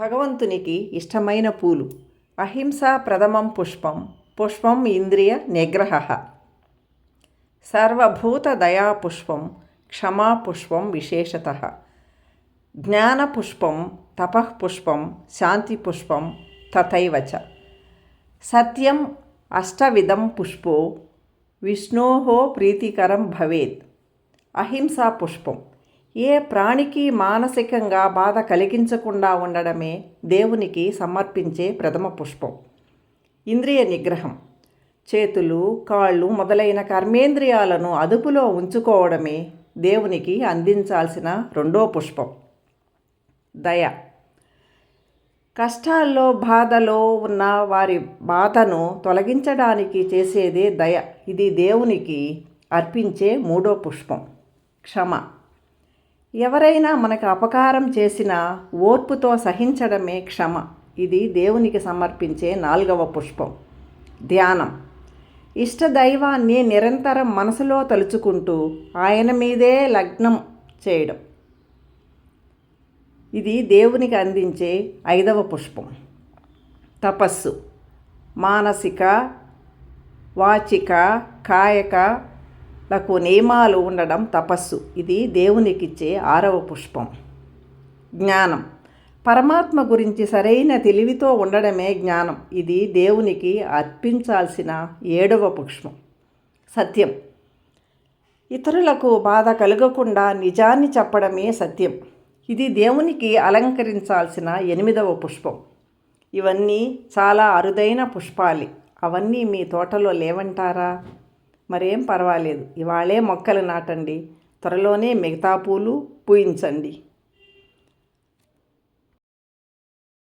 భగవంతునికి ఇష్టమైన పూలు. అహింస ప్రథమం పుష్పం. పుష్పం ఇంద్రియ నిగ్రహ. సర్వభూత దయా పుష్పం. క్షమా పుష్పం విశేషత. జ్ఞాన పుష్పం. తపః పుష్పం. శాంతి పుష్పం. తథైవచ సత్యం అష్టవిధం పుష్పో. విష్ణోహో ప్రీతికరం భవేత్. అహింసా పుష్పం. ఏ ప్రాణికి మానసికంగా బాధ కలిగించకుండా ఉండడమే దేవునికి సమర్పించే ప్రథమ పుష్పం. ఇంద్రియ నిగ్రహం. చేతులు కాళ్ళు మొదలైన కర్మేంద్రియాలను అదుపులో ఉంచుకోవడమే దేవునికి అందించాల్సిన రెండో పుష్పం. దయ. కష్టాల్లో బాధలో ఉన్న వారి బాధను తొలగించడానికి చేసేదే దయ. ఇది దేవునికి అర్పించే మూడో పుష్పం. క్షమ. ఎవరైనా మనకు అపకారం చేసిన ఓర్పుతో సహించడమే క్షమ. ఇది దేవునికి సమర్పించే నాలుగవ పుష్పం. ధ్యానం. ఇష్టదైవాన్ని నిరంతరం మనసులో తలుచుకుంటూ ఆయన మీదే లగ్నం చేయడం. ఇది దేవునికి అందించే ఐదవ పుష్పం. తపస్సు. మానసిక వాచిక కాయక లకు నియమాలు ఉండడం తపస్సు. ఇది దేవునికిచ్చే ఆరవ పుష్పం. జ్ఞానం. పరమాత్మ గురించి సరైన తెలివితో ఉండడమే జ్ఞానం. ఇది దేవునికి అర్పించాల్సిన ఏడవ పుష్పం. సత్యం. ఇతరులకు బాధ కలగకుండా నిజాన్ని చెప్పడమే సత్యం. ఇది దేవునికి అలంకరించాల్సిన ఎనిమిదవ పుష్పం. ఇవన్నీ చాలా అరుదైన పుష్పాలి. అవన్నీ మీ తోటలో లేవంటారా? మరేం పర్వాలేదు. ఇవాళే మొక్కలు నాటండి. త్వరలోనే మిగతా పూలు పూయించండి.